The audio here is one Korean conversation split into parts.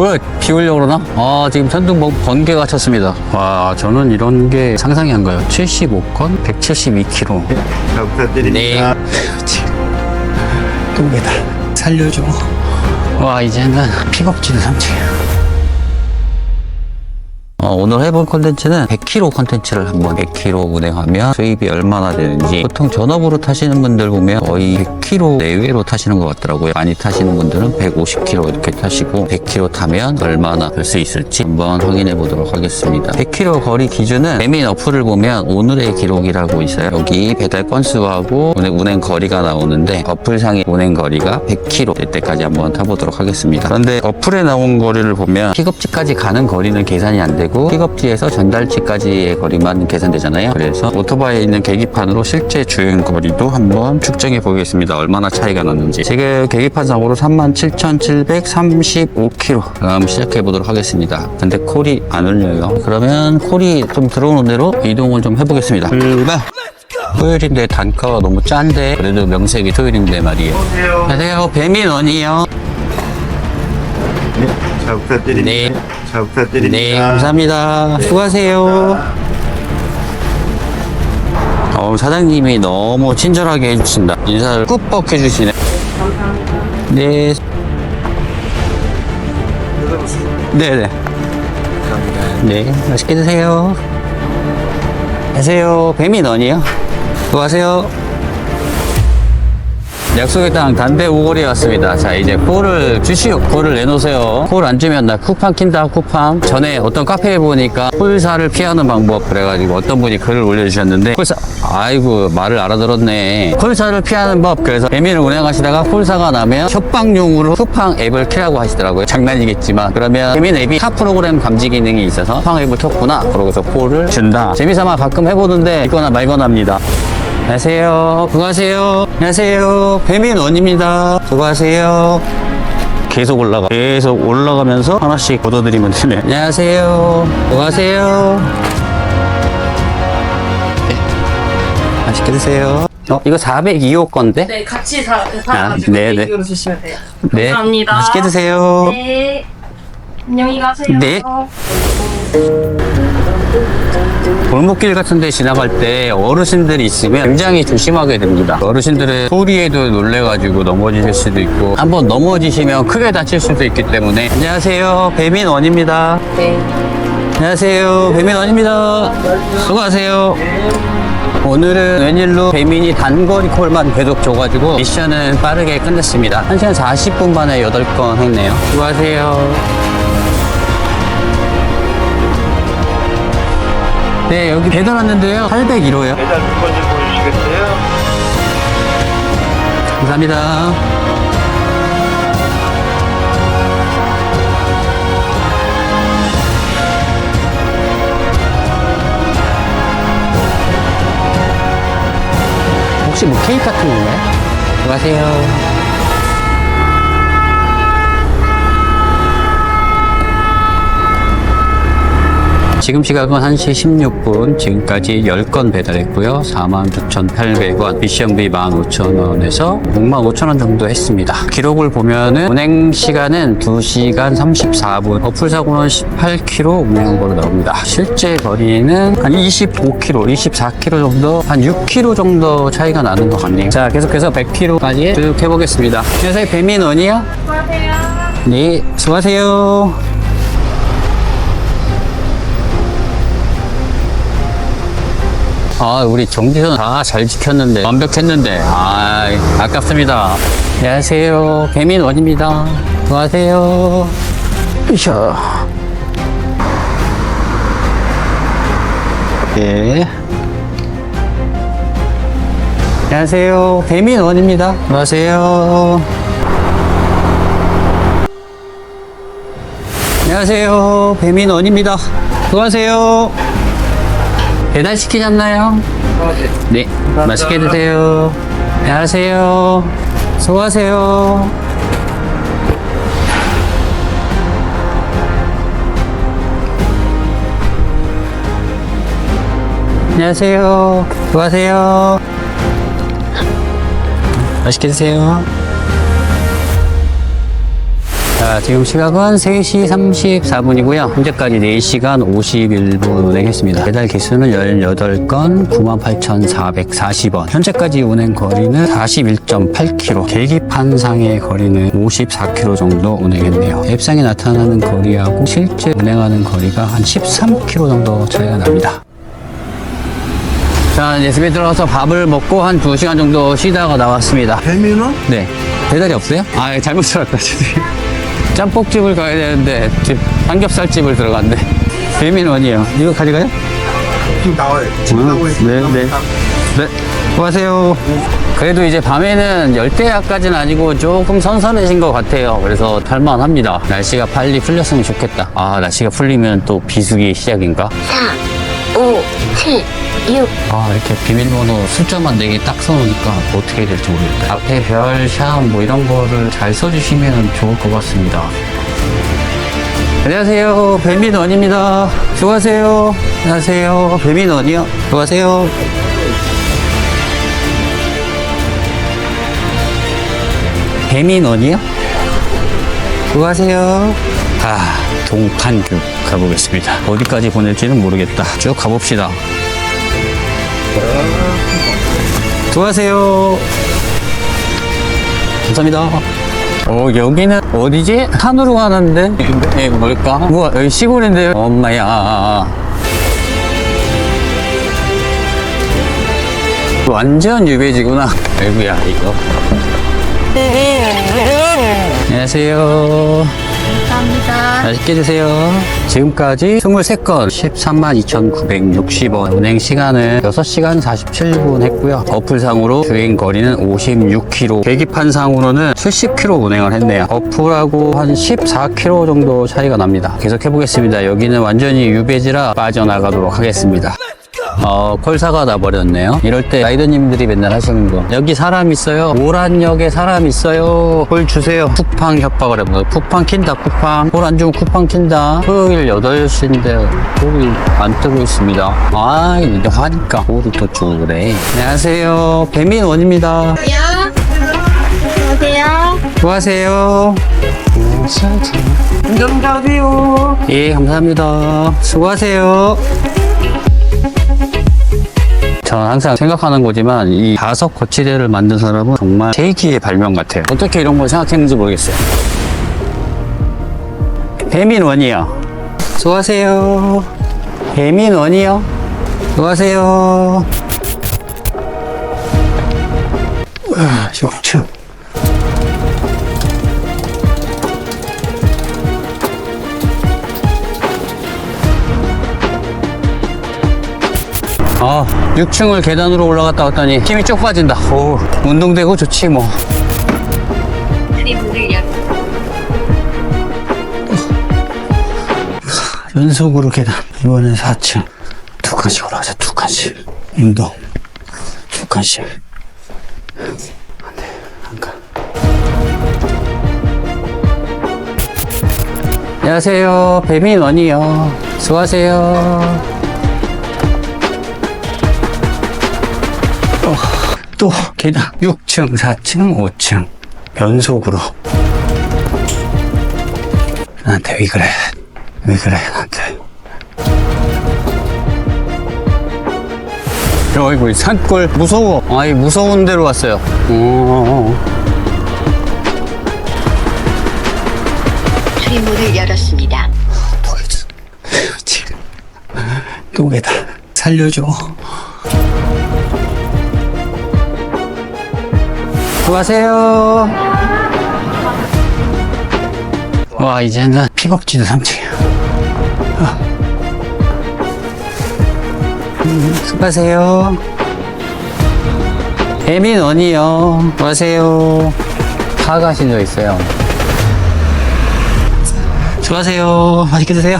뭐야 비 오려고 그러나? 아 지금 천둥 번- 번개가 쳤습니다. 와 저는 이런 게 상상이 안 가요. 75컨 172kg 잘 부탁드립니다. 끔이다. 살려줘. 와 이제는 픽업지도 삼층이야 어, 오늘 해볼 콘텐츠는 100km 콘텐츠를 한번 100km 운행하면 수입이 얼마나 되는지 보통 전업으로 타시는 분들 보면 거의 100km 내외로 타시는 것 같더라고요. 많이 타시는 분들은 150km 이렇게 타시고 100km 타면 얼마나 될 수 있을지 한번 확인해 보도록 하겠습니다. 100km 거리 기준은 배민 어플을 보면 오늘의 기록이라고 있어요. 여기 배달 건수하고 운행, 운행 거리가 나오는데 어플상의 운행 거리가 100km 될 때까지 한번 타보도록 하겠습니다. 그런데 어플에 나온 거리를 보면 픽업지까지 가는 거리는 계산이 안 되고 픽업지에서 전달지까지의 거리만 계산되잖아요. 그래서 오토바이에 있는 계기판으로 실제 주행 거리도 한번 측정해 보겠습니다. 얼마나 차이가 났는지. 지금 계기판상으로 37,735km 그럼 시작해 보도록 하겠습니다. 근데 콜이 안 울려요. 그러면 콜이 좀 들어오는 대로 이동을 좀 해보겠습니다. 출발! 토요일인데 단가가 너무 짠데? 그래도 명색이 토요일인데 말이에요. 안녕하세요. 배민원이요 잘 부탁드립니다. 네. 잘 부탁드립니다. 네, 감사합니다. 수고하세요. 어, 사장님이 너무 친절하게 해주신다. 인사를 꾹뻑 해주시네. 네. 네네. 네, 맛있게 드세요. 안녕하세요. 배민 원이요. 수고하세요. 약속했던 담배 우거리에 왔습니다. 자, 이제 콜을 주시오. 콜을 내놓으세요. 콜안 주면 나 쿠팡 킨다, 쿠팡. 전에 어떤 카페에 보니까 콜사를 피하는 방법 그래가지고 어떤 분이 글을 올려주셨는데 콜사, 아이고, 말을 알아들었네. 콜사를 피하는 법. 그래서 배민을 운행하시다가 콜사가 나면 협박용으로 쿠팡 앱을 키라고 하시더라고요. 장난이겠지만. 그러면 배민 앱이 타 프로그램 감지 기능이 있어서 쿠팡 앱을 켰구나. 그러고서 콜을 준다. 재미삼아 가끔 해보는데 있거나 말거나 합니다. 안녕하세요. 수고하세요. 안녕하세요. 배민 원입니다. 수고하세요. 계속 올라가. 계속 올라가면서 하나씩 걷어드리면 되네. 안녕하세요. 수고하세요. 네. 맛있게 드세요. 어, 이거 402호 건데? 네, 같이 사, 사 아, 가지고 네, 네. 주시면 돼요. 네. 감사합니다. 맛있게 드세요. 네. 안녕히 가세요. 네. 골목길 같은 데 지나갈 때 어르신들이 있으면 굉장히 조심하게 됩니다. 어르신들은 소리에도 놀래가지고 넘어지실 수도 있고 한번 넘어지시면 크게 다칠 수도 있기 때문에 안녕하세요. 배민원입니다. 네. 안녕하세요. 배민원입니다. 수고하세요. 오늘은 웬일로 배민이 단거리 콜만 계속 줘가지고 미션은 빠르게 끝냈습니다. 1시간 40분 만에 8건 했네요. 수고하세요. 네, 여기 배달 왔는데요. 801호요. 배달 두번 좀 보여주시겠어요? 감사합니다. 혹시 뭐 케이크 같은 건가요? 안녕하세요. 지금 시각은 1시 16분. 지금까지 10건 배달했고요. 49,800원, 미션비 15,000원에서 65,000원 정도 했습니다. 기록을 보면은 운행 시간은 2시간 34분, 어플 사고는 18km 운행한 거로 나옵니다. 실제 거리는 한 25km, 24km 정도, 한 6km 정도 차이가 나는 것 같네요. 자, 계속해서 100km까지 쭉 해보겠습니다. 안녕하세요, 배민원이요? 수고하세요. 네, 수고하세요. 아, 우리 정지선 다 잘 지켰는데, 완벽했는데, 아, 아깝습니다. 안녕하세요. 배민원입니다. 수고하세요. 으쌰. 네. 안녕하세요. 배민원입니다. 안녕하세요. 안녕하세요. 배민원입니다. 수고하세요. 배달 시키셨나요? 네. 맛있게 드세요. 안녕하세요. 수고하세요. 안녕하세요. 수고하세요. 맛있게 드세요. 자, 자, 지금 시각은 3시 34분이고요. 현재까지 4시간 51분 운행했습니다. 배달 개수는 18건 98,440원. 현재까지 운행 거리는 41.8km. 계기판상의 거리는 54km 정도 운행했네요. 앱상에 나타나는 거리하고 실제 운행하는 거리가 한 13km 정도 차이가 납니다. 자, 이제 집에 들어가서 밥을 먹고 한 2시간 정도 쉬다가 나왔습니다. 뱀이는? 네. 배달이 없어요? 아, 잘못 들었다, 죄송해요. 짬뽕집을 가야 되는데, 집, 삼겹살집을 들어갔네. 배민원이에요. 이거 가져가요? 지금 나와요. 지금 나오고 있습니다. 네, 네. 네. 수고하세요. 그래도 이제 밤에는 열대야까지는 아니고 조금 선선해진 것 같아요. 그래서 탈만합니다. 날씨가 빨리 풀렸으면 좋겠다. 아, 날씨가 풀리면 또 비수기 시작인가? 4, 5, 7, 6. 아 이렇게 비밀번호 숫자만 4개 딱 써놓으니까 어떻게 될지 모르겠다. 앞에 별, 샵 뭐 이런 거를 잘 써주시면 좋을 것 같습니다. 안녕하세요. 배민원입니다. 수고하세요. 안녕하세요. 배민원이요. 수고하세요. 배민원이요? 수고하세요. 아 동탄교 가보겠습니다. 어디까지 보낼지는 모르겠다. 쭉 가봅시다 수고하세요. 감사합니다. 어, 여기는 어디지? 산으로 가는데? 예, 뭘까? 우와, 여기 시골인데요? 엄마야. 완전 유배지구나. 아이고야, 이거. 안녕하세요. 감사합니다. 맛있게 드세요. 지금까지 23건 13만 2,960원 운행 시간은 6시간 47분 했고요. 어플상으로 주행 거리는 56km, 계기판상으로는 70km 운행을 했네요. 어플하고 한 14km 정도 차이가 납니다. 계속 해보겠습니다. 여기는 완전히 유배지라 빠져나가도록 하겠습니다. 어, 콜사가 나버렸네요. 이럴 때 라이더님들이 맨날 하시는 거. 여기 사람 있어요. 오란역에 사람 있어요. 콜 주세요. 쿠팡 협박을 해보요 쿠팡 킨다, 쿠팡. 콜 안 주면 쿠팡 킨다. 토요일 8시인데 콜이 안 뜨고 있습니다. 아, 이제 화니까 콜이 또 주고 그래. 안녕하세요. 배민원입니다. 안녕하세요. 수고하세요. 감사합니다. 예, 감사합니다. 수고하세요. 저는 항상 생각하는 거지만 이 자석 거치대를 만든 사람은 정말 세기의 발명 같아요. 어떻게 이런 걸 생각했는지 모르겠어요. 배민원이요. 수고하세요. 배민원이요. 수고하세요. 으아, 아, 6층을 계단으로 올라갔다 왔더니 힘이 쭉 빠진다. 오, 운동되고 좋지 뭐. 연속으로 계단. 이번엔 4층. 두 칸씩 올라가자, 두 칸씩. 운동. 두 칸씩. 안 돼, 한 칸. 안녕하세요. 배민원이요. 수고하세요. 또 계단 6층, 4층, 5층 연속으로. 나한테 왜 그래? 왜 그래 나한테? 어이구 이 산골 무서워. 아이 무서운 데로 왔어요. 어, 트림을 열었습니다. 또 있어 지금. 또 계단 살려줘 수고하세요. 와 이제는 피겁지도 3층이야 음, 수고하세요. 배민원이요. 수고하세요. 사가신 적 있어요. 수고하세요. 맛있게 드세요.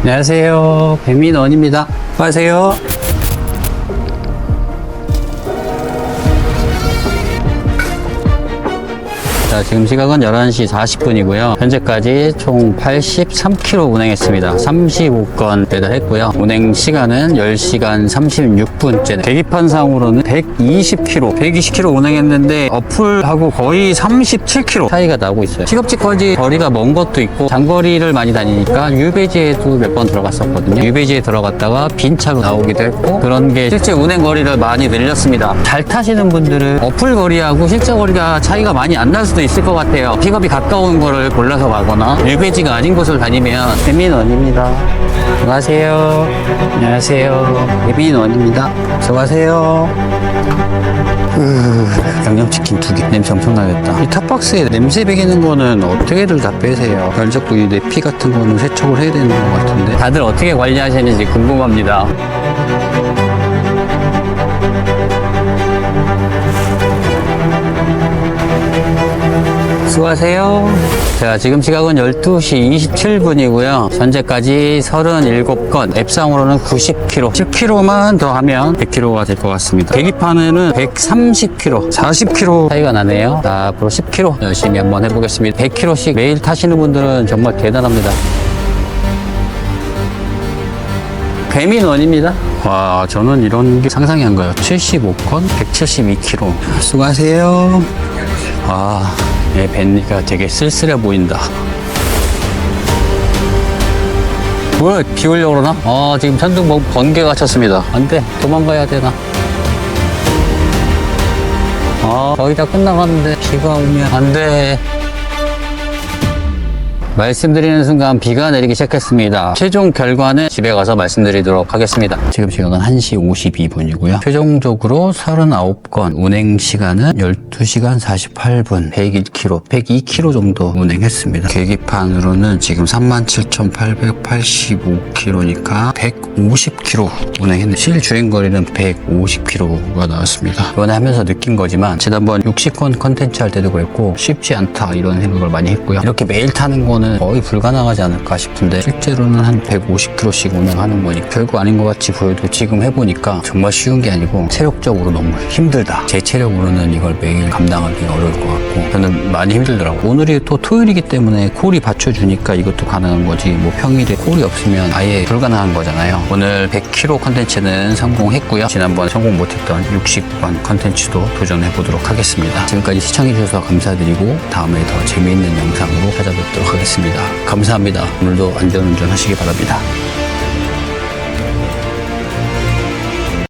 안녕하세요. 배민원입니다. 수고하세요 자, 지금 시각은 11시 40분이고요. 현재까지 총 83km 운행했습니다. 35건 배달했고요. 운행 시간은 10시간 36분째. 계기판상으로는 120km, 120km 운행했는데 어플하고 거의 37km 차이가 나고 있어요. 시급지까지 거리가 먼 것도 있고 장거리를 많이 다니니까 유배지에도 몇 번 들어갔었거든요. 유배지에 들어갔다가 빈 차로 나오기도 했고 그런 게 실제 운행 거리를 많이 늘렸습니다. 잘 타시는 분들은 어플 거리하고 실제 거리가 차이가 많이 안 날 수도 있을 것 같아요. 픽업이 가까운 거를 골라서 가거나 유배지가 아닌 곳을 다니면 배민원입니다. 수고하세요. 안녕하세요. 배민원입니다. 수고하세요. 으, 양념치킨 두 개. 냄새 엄청 나겠다. 이 탑박스에 냄새 배기는 거는 어떻게들 다 빼세요? 결적부 이 내 피 같은 거는 세척을 해야 되는 것 같은데. 다들 어떻게 관리하시는지 궁금합니다. 수고하세요. 자, 지금 시각은 12시 27분이고요. 현재까지 37건, 앱상으로는 90km. 10km만 더 하면 100km가 될 것 같습니다. 계기판에는 130km, 40km 차이가 나네요. 자, 앞으로 10km 열심히 한번 해보겠습니다. 100km씩 매일 타시는 분들은 정말 대단합니다. 배민원입니다. 와, 저는 이런 게 상상이 안 가요. 75건, 172km. 수고하세요. 아, 내 벤니가 되게 쓸쓸해 보인다. 뭐야, 비 오려고 그러나? 아, 지금 천둥 번- 번개가 쳤습니다. 안 돼, 도망가야 되나? 아, 거의 다 끝나가는데 비가 오면 안 돼. 말씀드리는 순간 비가 내리기 시작했습니다. 최종 결과는 집에 가서 말씀드리도록 하겠습니다. 지금 시각은 1시 52분이고요. 최종적으로 39건, 운행 시간은 12시간 48분, 101km, 102km 정도 운행했습니다. 계기판으로는 지금 37,885km니까 150km 운행했는데 실주행 거리는 150km가 나왔습니다. 이번에 하면서 느낀 거지만 지난번 60건 컨텐츠 할 때도 그랬고 쉽지 않다 이런 생각을 많이 했고요. 이렇게 매일 타는 거는 거의 불가능하지 않을까 싶은데 실제로는 한 150km씩 운행하는 거니 별거 아닌 것 같이 보여도 지금 해보니까 정말 쉬운 게 아니고 체력적으로 너무 힘들다. 제 체력으로는 이걸 매일 감당하기 어려울 것 같고 저는 많이 힘들더라고요. 오늘이 또 토요일이기 때문에 콜이 받쳐주니까 이것도 가능한 거지 뭐 평일에 콜이 없으면 아예 불가능한 거잖아요. 오늘 100km 컨텐츠는 성공했고요. 지난번 성공 못했던 60번 컨텐츠도 도전해 보도록 하겠습니다. 지금까지 시청해 주셔서 감사드리고 다음에 더 재미있는 영상으로 찾아뵙도록 하겠 습니다. 감사합니다. 오늘도 안전운전 하시기 바랍니다.